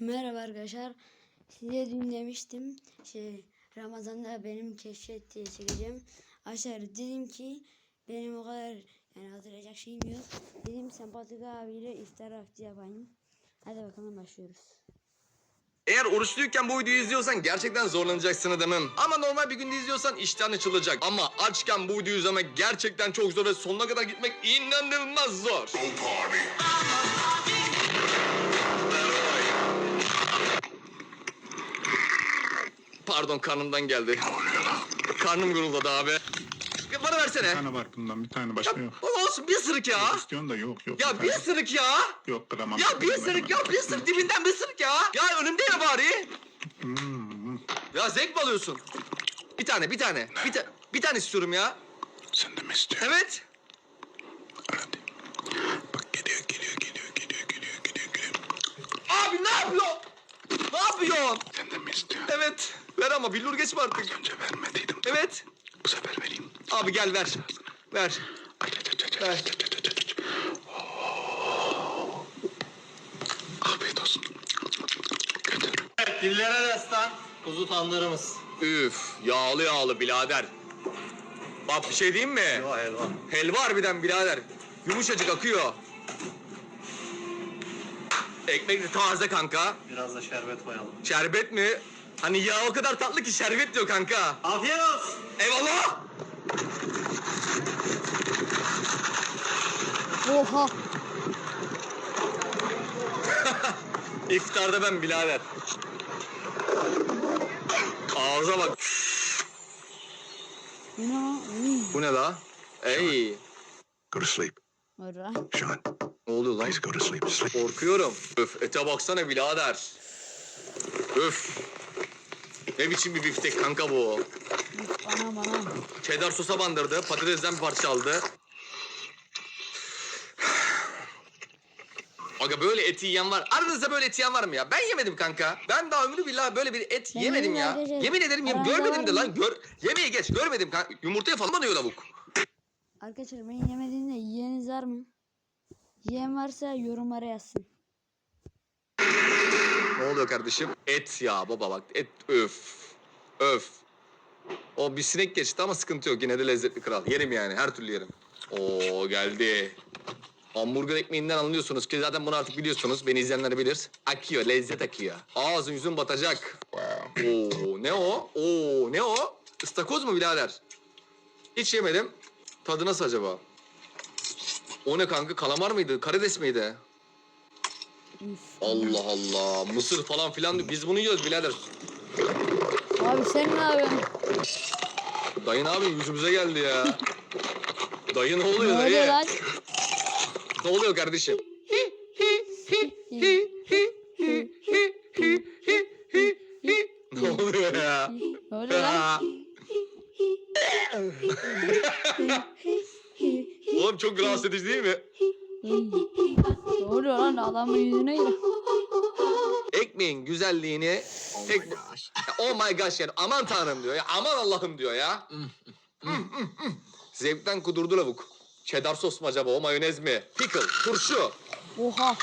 Merhaba arkadaşlar. Size dün demiştim şey Ramazan'da benim keşfet diye çekeceğim. Arkadaşlar dedim ki benim o kadar yani hatırlayacak şeyim yok. Dedim sempatik abiyle iftar vakti yapayım. Hadi bakalım başlıyoruz. Eğer oruçluyken bu videoyu izliyorsan gerçekten zorlanacaksın demem. Ama normal bir günde izliyorsan iştahın açılacak. Ama açken bu videoyu izlemek gerçekten çok zor ve sonuna kadar gitmek inanılmaz zor. Pardon karnımdan geldi. Karnım guruldadı abi. Ya Bana versene. Bir tane var bundan bir tane başka yok. olsun bir ısırık ya. İstiyorsun da yok yok. Ya bir tane. ısırık ya. Yok kıramam. Ya bir ısırık ya bir ısırık dibinden bir ısırık ya. Ya önümde ya bari. Hmm, Ya zevk mi alıyorsun? Bir tane, bir tane. Bir, ta- bir tane istiyorum ya. sen de mi istiyorsun? Evet. Hadi. Bak geliyor geliyor geliyor geliyor geliyor geliyor geliyor. Abi ne yapıyorsun? Ne yapıyorsun? Sen de mi istiyorsun? Evet. Ver ama billur geçme artık. Az önce vermediydim. Evet. Bu sefer vereyim. Abi gel ver. Ver. Aç aç aç aç Ver. aç aç aç aç. Oo. Afiyet olsun. Götür. Dillere destan kuzu tandırımız. Üf. Yağlı yağlı birader. Bak bir şey diyeyim mi? Helva helva. Helva harbiden birader. Yumuşacık akıyor. Ekmek de taze kanka. Biraz da şerbet koyalım. Şerbet mi? Hani yağ o kadar tatlı ki şerbet diyor kanka. Afiyet olsun. Eyvallah. Oha! İftarda ben birader. Ağza bak. Bu ne. Bu la? Ey. Go to sleep. Ora. Sean, Ne oluyor lan? please go to sleep. Sleep. Korkuyorum. Öf ete baksana birader. Öf. Ne biçim bir biftek kanka bu. Bana bana. Cheddar sosa bandırdı. Patatesten bir parça aldı. Aga böyle et yiyen var. Aranızda böyle et yiyen var mı ya? Ben yemedim kanka. Ben daha ömrü billah böyle bir et Ben yemedim ya. Yemin ederim yem- görmedim de lan. Gör, yemeğe geç görmedim kanka. Yumurtaya falan banıyor lavuk. Arkadaşlar benim yemediğimde yiyeniz var mı? Yiyen varsa yorumlara yazsın. Ne oluyor kardeşim? Et ya baba bak et öf. Öf. O bir sinek geçti ama sıkıntı yok. Yine de lezzetli kral. Yerim yani her türlü yerim. Oo geldi. Hamburger ekmeğinden anlıyorsunuz ki zaten bunu artık biliyorsunuz. Beni izleyenler bilir. Akıyor, lezzet akıyor. Ağzın yüzün batacak. Oo ne o? Oo ne o? Istakoz mu birader? Hiç yemedim. Tadı nasıl acaba? O ne kanka? Kalamar mıydı? Karides miydi? Allah Allah. Mısır falan filan. Biz bunu yiyoruz birader. Abi sen ne yapıyorsun? Dayın abi yüzümüze geldi ya. Dayı ne Ne oluyor oluyor dayı? lan? Ne oluyor kardeşim? ne oluyor ya? Ne oluyor lan? Oğlum çok rahatsız edici değil mi? Adamın yüzüne gir. Ekmeğin güzelliğini... Tek... oh my gosh yani aman tanrım diyor ya. Aman Allah'ım diyor ya. Zevkten kudurdu lavuk. Cheddar sos mu acaba o mayonez mi? Pickle, turşu. Oha.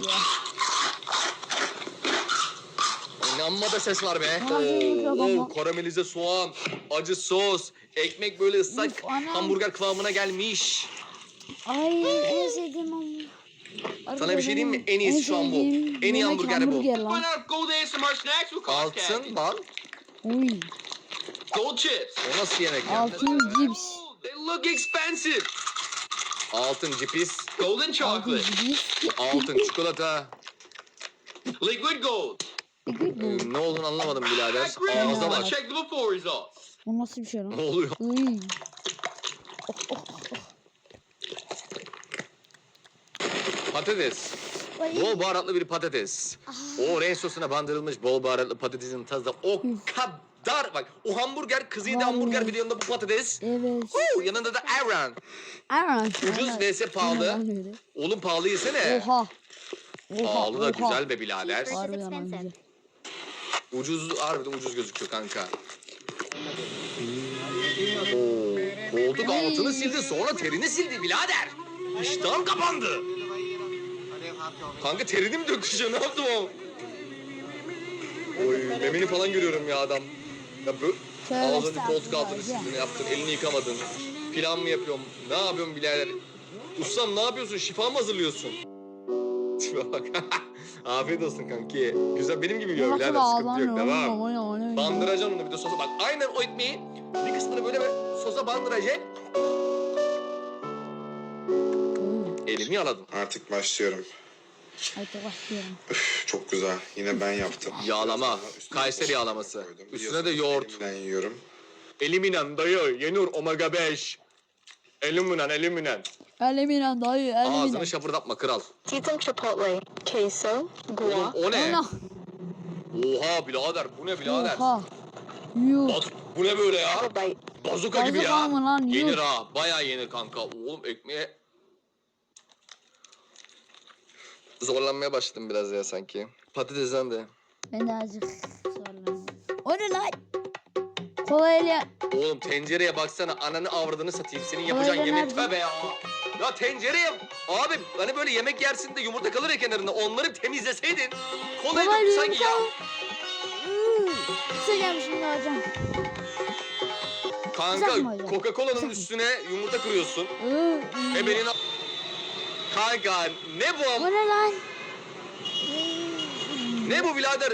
Bu. Ne amma da ses var be. Oo, ama? oo, karamelize soğan, acı sos, ekmek böyle ıslak Uf, anam. hamburger kıvamına gelmiş. Ay en sevdiğim hamburger. Sana bir şey diyeyim mi? En iyisi şu an bu. En iyi hamburger bu. lan. Altın bal. Uy. Gold chips. O nasıl yemek ya? Altın cips. They look expensive. Altın cipis, Golden chocolate. altın çikolata. Liquid gold. Ee, ne olduğunu anlamadım birader. One. bak. Check the before results. Bu nasıl bir şey Ne lan? oluyor? Uy. Patates. Bol baharatlı bir patates. O renk sosuna bandırılmış bol baharatlı patatesin tadı da o kadar. Bak o hamburger kızıydı Vallahi. hamburger bir de yanında bu patates. Evet. Oo, yanında da ayran. Aran. Ucuz vs pahalı. Oğlum pahalı yesene. Oha. Oha. Pahalı da oha. güzel be birader. Harbiden güzel. Ucuz harbiden ucuz gözüküyor kanka. Koltuk altını sildi sonra terini sildi birader. İştahım kapandı. Kanka terini mi döküşüyor? Ne yaptım o? Oy memeni falan görüyorum ya adam. Ya Tövbe Ağzını koltuk altını sildin yaptın. Elini yıkamadın. Plan mı yapıyorum? Ne yapıyorum birader? Ustam ne yapıyorsun? Şifa mı hazırlıyorsun? Tipe bak. Afiyet olsun kanki. Güzel benim gibi yiyor birader. Sıkıntı yok. Devam. Bandıracaksın onu bir de sosa bak. Aynen o ekmeği bir kısmını böyle bir sosa bandıracak. Elimi yaladım. Artık başlıyorum. Hadi başlıyorum. Üf, çok güzel. Yine ben yaptım. Yağlama. Üstüne Kayseri koydum. yağlaması. Üstüne Biliyorsunuz de yoğurt. elimden yiyorum. Eliminen dayı. Yenur omega 5. Eliminen eliminen. Eliminen dayı eliminen. Ağzını şapırdatma kral. Seasoned chipotle, queso, Oğlum guac, o ne? Ana. Oha birader bu ne birader? Oha. Yuh. Bu ne böyle ya? bite. Bazuka gibi Bazuka ya. mı lan? Yuh. Yenir ha. Bayağı yenir kanka. Oğlum ekmeğe... Zorlanmaya başladım biraz ya sanki. Patatesten de. Ben de azıcık zorlandım. O ne lan? Kolayla. Oğlum tencereye baksana ananı avradını satayım. Senin yapacağın Öyle yemek nerede? tövbe ya. Ya tencereye abi hani böyle yemek yersin de yumurta kalır ya kenarında onları temizleseydin. Kolaydı Kolayla sanki ya. Sıcağım şimdi hocam. Kanka Güzel mi hocam? Coca-Cola'nın Güzel üstüne yumurta kırıyorsun. Iı. Ebenin a- Kanka ne bu? Bu ne lan? Ne bu birader?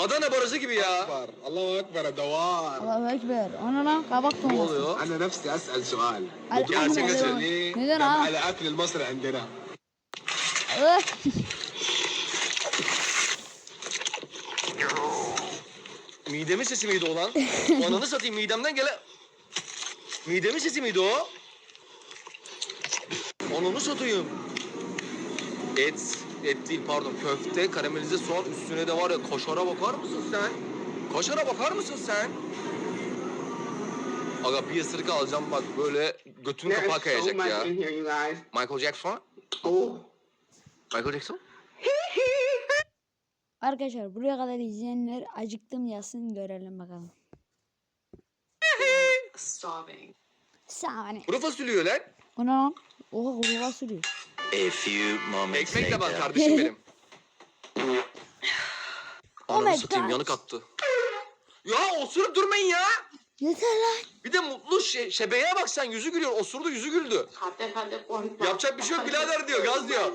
Adana barajı gibi ya. أكبر الله أكبر يا دوار Allahu Ekber. O ne lan? Kabak Ne dolması. oluyor? أنا نفسي أسأل سؤال Al- Gerçek Ahmet acı. Erdoğan. ليه Neden طب ha? على أكل المصري عندنا Ih. Midemin sesi miydi o lan? Ananı satayım midemden gele... Midemin sesi miydi o? Ananı satayım. Et, et değil pardon köfte, karamelize soğan üstüne de var ya kaşara bakar mısın sen? Kaşara bakar mısın sen? Aga bir ısırık alacağım bak böyle götün kapağı kayacak ya. Michael Jackson? Michael Jackson? Arkadaşlar buraya kadar izleyenler acıktım yazsın görelim bakalım. Starving. Saniye. Kuru fasulye lan. Lan? Oha kuru sürüyor. A few moments Ekmek de bak later. kardeşim benim. Oh my satayım God. yanık attı. Ya osurup durmayın ya. Yeter lan. Bir de mutlu şe şebeğe bak sen yüzü gülüyor. Osurdu yüzü güldü. Yapacak bir şey yok birader diyor gaz diyor.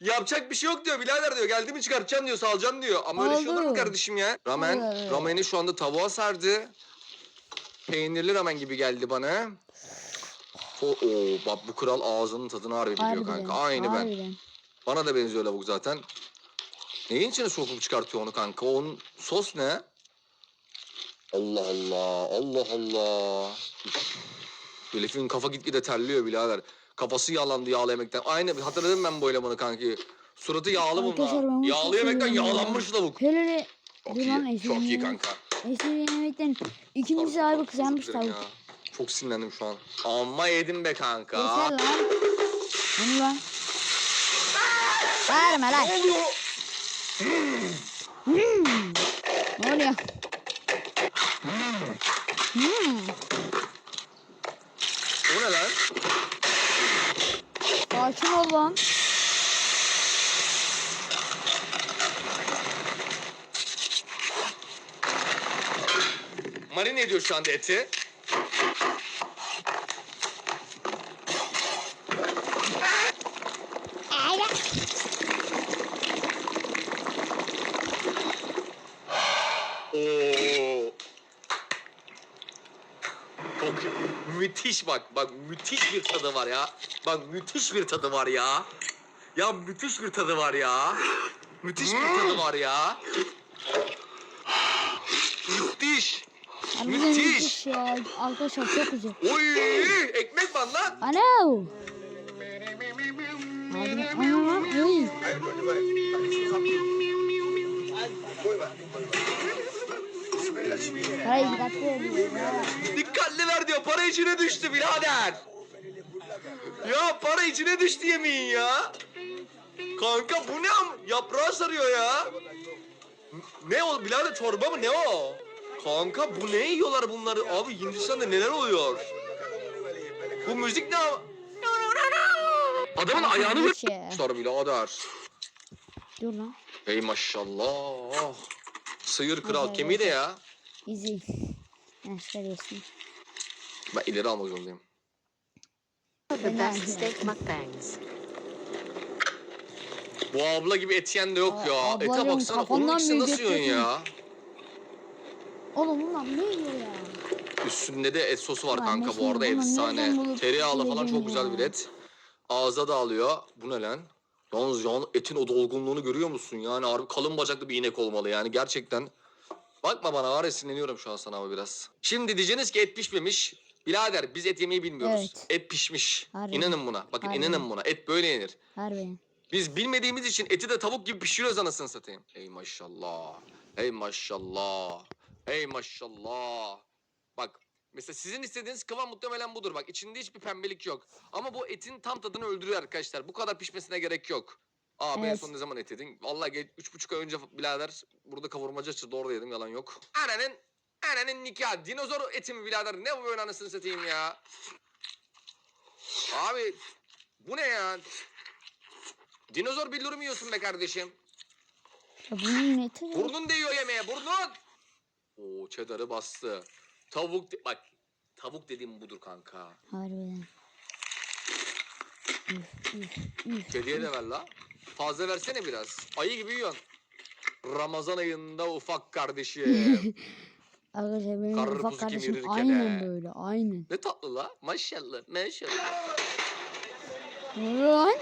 Yapacak bir şey yok diyor birader diyor. Geldi mi çıkartacaksın diyor salacaksın diyor. Ama öyle şey olur mu kardeşim ya? Ramen, Evet. rameni şu anda tavuğa sardı. Peynirli ramen gibi geldi bana. O, oo, bak bu kral ağzının tadını harbi biliyor Harbiden. kanka. Aynı ben. harbiden. Bana da benziyor lavuk zaten. Neyin içine sokup çıkartıyor onu kanka? Onun sos ne? Allah Allah, Allah Allah. Elif'in kafa gitgide terliyor birader. Kafası yağlandı yağlı yemekten. Aynı hatırladım ben bu elemanı kanki. Suratı yağlı Arkadaşlar ben bunu Yağlı çok yemekten seviyorum ya. yağlanmış lavuk. Hele hele. Çok Dur lan, iyi, çok iyi kanka. Eski yemekten Pardon, abi pardon, kızarmış dilerim tavuk. ya. Çok sinirlendim şu an. Amma yedim be kanka. Yeter lan. Bunu lan. Bağırma lan. Ne oluyor? Ne oluyor? Hmm. O ne lan? Sakin ol lan. Marine ediyor şu anda eti. Oo. Çok müthiş bak. Bak müthiş bir tadı var ya. Bak müthiş bir tadı var ya. Ya müthiş bir tadı var ya. Müthiş bir tadı var ya. Müthiş. Harbiden Müthiş. müthiş ya. Arkadaşlar çok güzel. Oy! Ekmek var lan. Alo. Harbiden. Ana lan. Uy. Parayı dikkatli ediyor ya. Dikkatli ver diyor. Para içine düştü birader. Ya para içine düştü yemeğin ya. Kanka bu ne? Yaprağı sarıyor ya. Ne o birader çorba mı ne o? Kanka bu ne yiyorlar bunları? Abi Hindistan'da neler oluyor? Bu müzik ne? Adamın ayağını bir şey? vurmuşlar birader. Dur lan. Ey maşallah. Sıyır kral kemiği de ya. Easy. Ha çıkarıyorsun. Ben ileri almak zorundayım. The best steak mukbangs. Bu abla gibi et yiyen de yok Aa, ya. abla Ete yok, baksana. Onun kafandan ikisini nasıl yiyorsun ya? Oğlum bunlar ne yiyor ya? Üstünde de et sosu var kanka bu arada bunu efsane. nereden bulup Tereyağlı falan çok güzel ya? bir et. Ağza da alıyor. Bu ne lan? Yalnız yan etin o dolgunluğunu görüyor musun? Yani harbi kalın bacaklı bir inek olmalı yani gerçekten. Bakma bana var ya sinirleniyorum şu an sana ama biraz. Şimdi diyeceğiniz ki et pişmemiş. Birader biz et yemeyi bilmiyoruz. Evet. Et pişmiş. Harbiden. İnanın buna. Bakın Harbiden. inanın buna. Et böyle yenir. Harbiden. Biz bilmediğimiz için eti de tavuk gibi pişiriyoruz anasını satayım. Ey maşallah. Ey maşallah. Ey maşallah. Bak mesela sizin istediğiniz kıvam muhtemelen budur. Bak içinde hiçbir pembelik yok. Ama bu etin tam tadını öldürüyor arkadaşlar. Bu kadar pişmesine gerek yok. Abi en Evet. son ne zaman et yedin? Vallahi ge- üç buçuk ay önce birader burada kavurmacı açıldı orada yedim yalan yok. Annenin Annenin nikahı. Dinozor eti mi birader? Ne bu böyle anasını satayım ya? Abi bu ne ya? Dinozor billuru mu yiyorsun be kardeşim? Ya bunun neti ne? Burnun değiyor yemeğe burnun. Oo cheddar'ı bastı. Tavuk de- bak tavuk dediğim budur kanka. Harbiden. Üf, üf, üf. Kediye de ver la. Fazla versene biraz. Ayı gibi yiyorsun. Ramazan ayında ufak kardeşim. Arkadaşlar benim Karnı ufak kardeşim kemirirken aynen he. böyle aynen. ne tatlı la. Maşallah maşallah. Lan.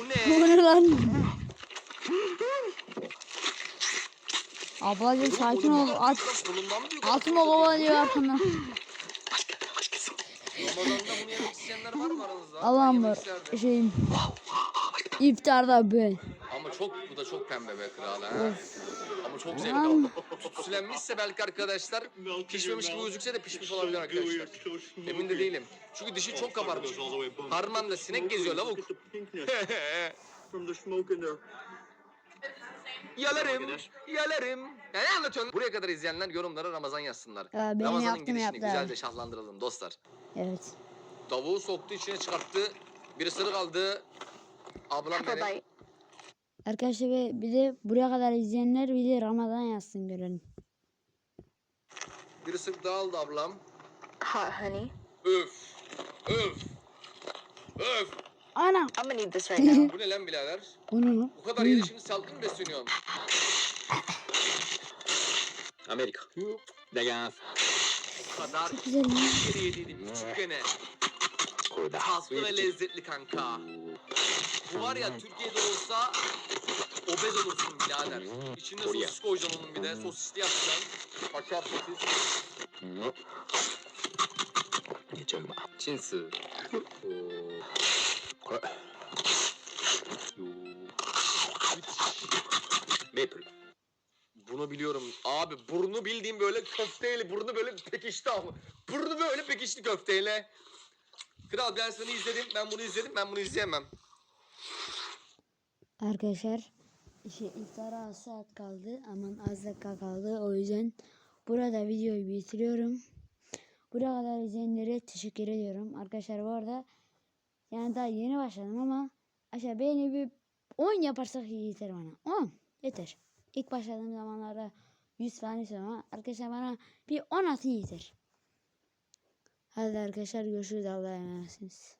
Bu ne? Lan? Ablacım sakin ol. At, altın ol diyor? Ben Allah'ım. Şeyim. İftarda ben. Ama çok bu da çok pembe be kral ha. Ama çok zevkli. Lan. Süslenmişse belki arkadaşlar pişmemiş gibi gözükse de pişmiş olabilir arkadaşlar. Emin de değilim. Çünkü dışı çok kabarmış. Harmanla sinek geziyor lavuk. yalarım, yalarım. Ya ne anlatıyorsun? Buraya kadar izleyenler yorumlara Ramazan yazsınlar. Aa, benim Ramazan'ın yaptığımı girişini yaptı güzelce abi. şahlandıralım dostlar. Evet. Tavuğu soktu içine çıkarttı. Bir ısırık aldı. Ablam bite. Arkadaşlar ve bir de buraya kadar izleyenler bir de Ramazan yazsın görelim. Bir ısırık daha aldı ablam. Hot honey. Öf. Öf. Öf. Ana. I'm gonna need this right now. Bu ne lan birader? Bu ne lan? Bu kadar yedi şimdi sağlıklı mı besleniyorsun? Amerika. Vegan. Bu kadar güzel yeri yediydim küçük gene. Koda. Tatlı ve lezzetli kanka. Bu var ya Türkiye'de olsa obez olursun birader. İçine Korea. sosis koyacaksın onun bir de. Sosisli yapacaksın. Kaşar sosis. Geçelim. Çinsi. Maple. Bunu biliyorum. Abi burnu bildiğim böyle köfteyle burnu böyle pekişti ama. Burnu böyle pekişti köfteyle. Kral ben seni izledim. Ben bunu izledim. Ben bunu izleyemem. Arkadaşlar şey, iftara az saat kaldı. Aman az dakika kaldı. O yüzden burada videoyu bitiriyorum. Buraya kadar izleyenlere teşekkür ediyorum. Arkadaşlar bu arada yani daha yeni başladım ama aşağı beğeni bir 10 yaparsak yeter bana. 10 yeter. İlk başladığım zamanlarda 100 falan istedim ama arkadaşlar bana bir 10 atın yeter. Hadi arkadaşlar görüşürüz. Allah'a emanetsiniz.